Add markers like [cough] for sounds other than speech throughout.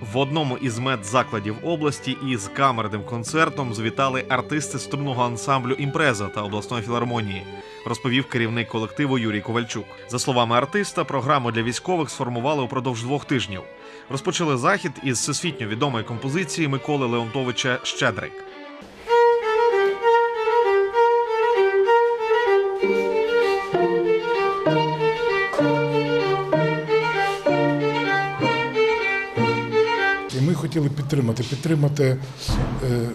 В одному із медзакладів області із камерним концертом звітали артисти струнного ансамблю Імпреза та обласної філармонії, розповів керівник колективу Юрій Ковальчук. За словами артиста, програму для військових сформували упродовж двох тижнів. Розпочали захід із всесвітньо відомої композиції Миколи Леонтовича Щедрик. Хотіли підтримати, підтримати е,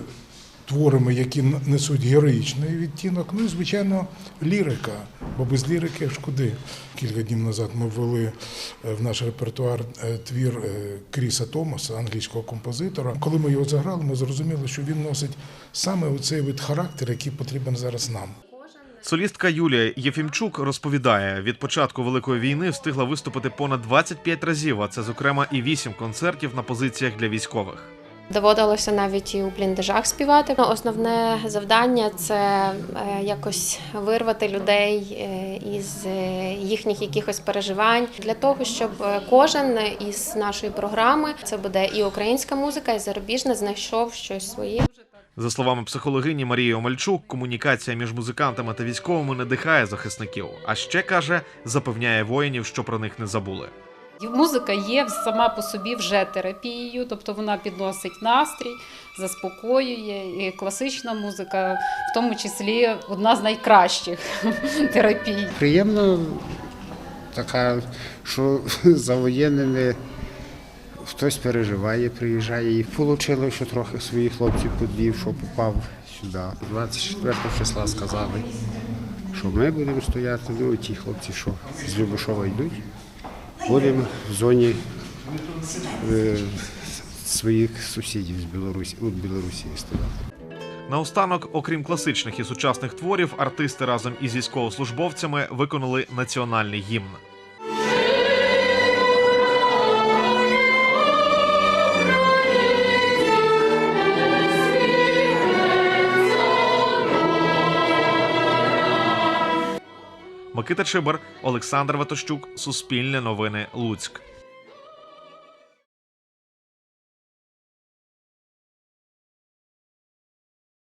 творами, які несуть героїчний відтінок. Ну і звичайно, лірика. Бо без лірики ж куди? Кілька днів назад ми ввели е, в наш репертуар е, твір Кріса Томаса, англійського композитора. Коли ми його заграли, ми зрозуміли, що він носить саме оцей вид характер, який потрібен зараз нам. Солістка Юлія Єфімчук розповідає, від початку великої війни встигла виступити понад 25 разів, а це зокрема і 8 концертів на позиціях для військових. Доводилося навіть і у бліндажах співати. Ну, Основне завдання це е, якось вирвати людей е, із е, їхніх якихось переживань для того, щоб кожен із нашої програми це буде і українська музика, і зарубіжна знайшов щось своє. За словами психологині Марії Омельчук, комунікація між музикантами та військовими надихає захисників. А ще каже, запевняє воїнів, що про них не забули. Музика є сама по собі вже терапією, тобто вона підносить настрій, заспокоює. І класична музика, в тому числі, одна з найкращих [laughs] терапій. Приємно така, що [laughs] за воєнними хтось переживає, приїжджає. І вийшло, що трохи своїх хлопців подвів, що попав сюди. 24 числа сказали, що ми будемо стояти. Ну ті хлопці, що з Любашова йдуть, будемо в зоні е, своїх сусідів з Білорусі, у Білорусі стояти. Наостанок, окрім класичних і сучасних творів, артисти разом із військовослужбовцями виконали національний гімн. Микита Чибар, Олександр Ватощук, Суспільне новини, Луцьк.